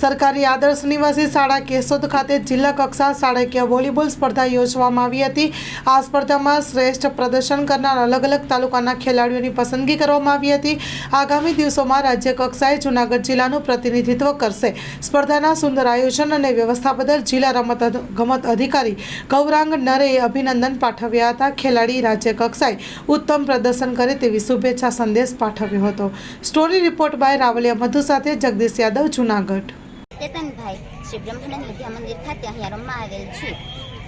સરકારી આદર્શ નિવાસી શાળા કેશોદ ખાતે જિલ્લા કક્ષા શાળાકીય વોલીબોલ સ્પર્ધા યોજવામાં આવી હતી. આ સ્પર્ધામાં શ્રેષ્ઠ પ્રદર્શન કરનાર અલગ અલગ તાલુકાના ખેલાડીઓની પસંદગી કરવામાં આવી હતી. આગામી દિવસોમાં રાજ્ય કક્ષાએ જૂનાગઢ જિલ્લાનું પ્રતિનિધિત્વ કરશે. સ્પર્ધાના સુંદર આયોજન અને વ્યવસ્થા બદલ જિલ્લા રમત ગમત અધિકારી ગૌરાંગ નરેએ અભિનંદન પાઠવ્યા હતા. ખેલાડી રાજ્ય કક્ષાએ ઉત્તમ પ્રદર્શન કરે તેવી શુભેચ્છા સંદેશ પાઠવ્યો હતો. Story report by Ravaliya Madhu સાથે જગદીશ યાદવ, જૂનાગઢ. ચેતનભાઈ શ્રી બ્રહ્માનંદ વિદ્યા મંદિર ખાતે અહીંયા રમવા આવેલ છું.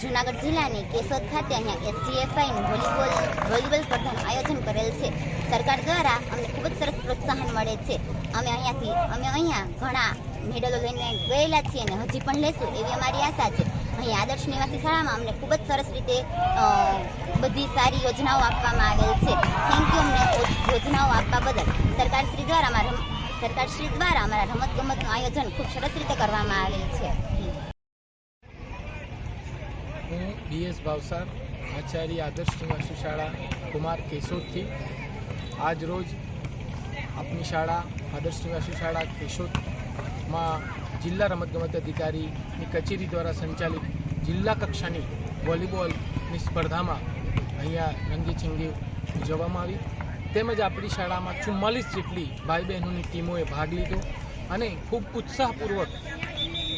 જુનાગઢ જિલ્લાની કેશોદ ખાતે અહીંયા એસજીએફઆઈનું વોલીબોલ વોલીબોલ સ્પર્ધાનું આયોજન કરેલ છે. સરકાર દ્વારા અમને ખૂબ જ સરસ પ્રોત્સાહન મળે છે. અમે અહીંયાથી, અમે અહીંયા ઘણા મેડલો લઈને ગયેલા છીએ અને હજી પણ લેશું એવી અમારી આશા છે. અહીં આદર્શ નિવાસી શાળામાં અમને ખૂબ જ સરસ રીતે બધી સારી યોજનાઓ આપવામાં આવેલ છે. થેન્ક યુ અમને યોજનાઓ આપવા બદલ. સરકારશ્રી દ્વારા અમારા સરકારશ્રી દ્વારા અમારા રમત ગમતનું આયોજન ખૂબ સરસ રીતે કરવામાં આવેલ છે. હું ડીએસ ભાવસાર, આચાર્ય આદર્શ નિવાસી શાળા, કુમાર કેશોદથી. આજ રોજ આપની શાળા, આદર્શ નિવાસી શાળા કેશોદમાં જિલ્લા રમતગમત અધિકારીની કચેરી દ્વારા સંચાલિત જિલ્લા કક્ષાની વોલીબોલની સ્પર્ધામાં અહીંયા રંગીચિંગી ઉજવવામાં આવી. તેમજ આપણી શાળામાં ચુમ્માલીસ જેટલી ભાઈ બહેનોની ટીમોએ ભાગ લીધો અને ખૂબ ઉત્સાહપૂર્વક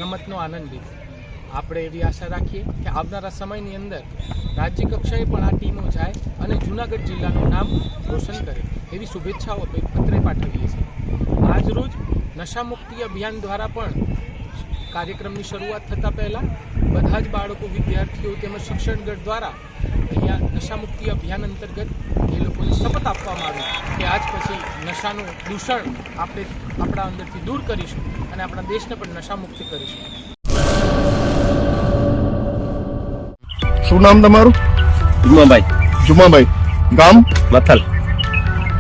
રમતનો આનંદ લીધો. આપણે એવી આશા રાખીએ કે આવનારા સમયની અંદર રાજ્ય કક્ષાએ પણ આ ટીમો જાય અને જૂનાગઢ જિલ્લાનું નામ રોશન કરે એવી શુભેચ્છાઓ પત્રે પાઠવીએ છીએ. આજરોજ નશામુક્તિ અભિયાન દ્વારા પણ કાર્યક્રમની શરૂઆત થતાં પહેલાં બધા જ બાળકો વિદ્યાર્થીઓ તેમજ શિક્ષણગઢ દ્વારા અહીંયા નશામુક્તિ અભિયાન અંતર્ગત એ લોકોને શપથ આપવામાં આવી કે આજ પછી નશાનું દૂષણ આપણે આપણા અંદરથી દૂર કરીશું અને આપણા દેશને પણ નશામુક્ત કરીશું. શું નામ તમારું? જુમાભાઈ. જુમાભાઈ. ગામ? મથલ.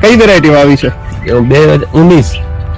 કઈ વેરાયટી આવી છે? બે હજાર ઉન્નીસ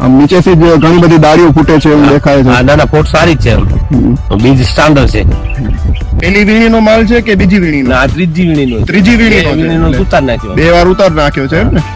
આમ નીચેથી જ ઘણી બધી ડાળીઓ ફૂટે છે એવું દેખાય છે. ના ના પોટ સારી જ છે બીજ સ્ટાન્ડર્ડ છે. પેલી વીણીનો માલ છે કે બીજી વીણી ના ત્રીજી વીણીનો ત્રીજી વીણીનો. ઉતાર નાખ્યો. બે વાર ઉતાર નાખ્યો છે એમ ને?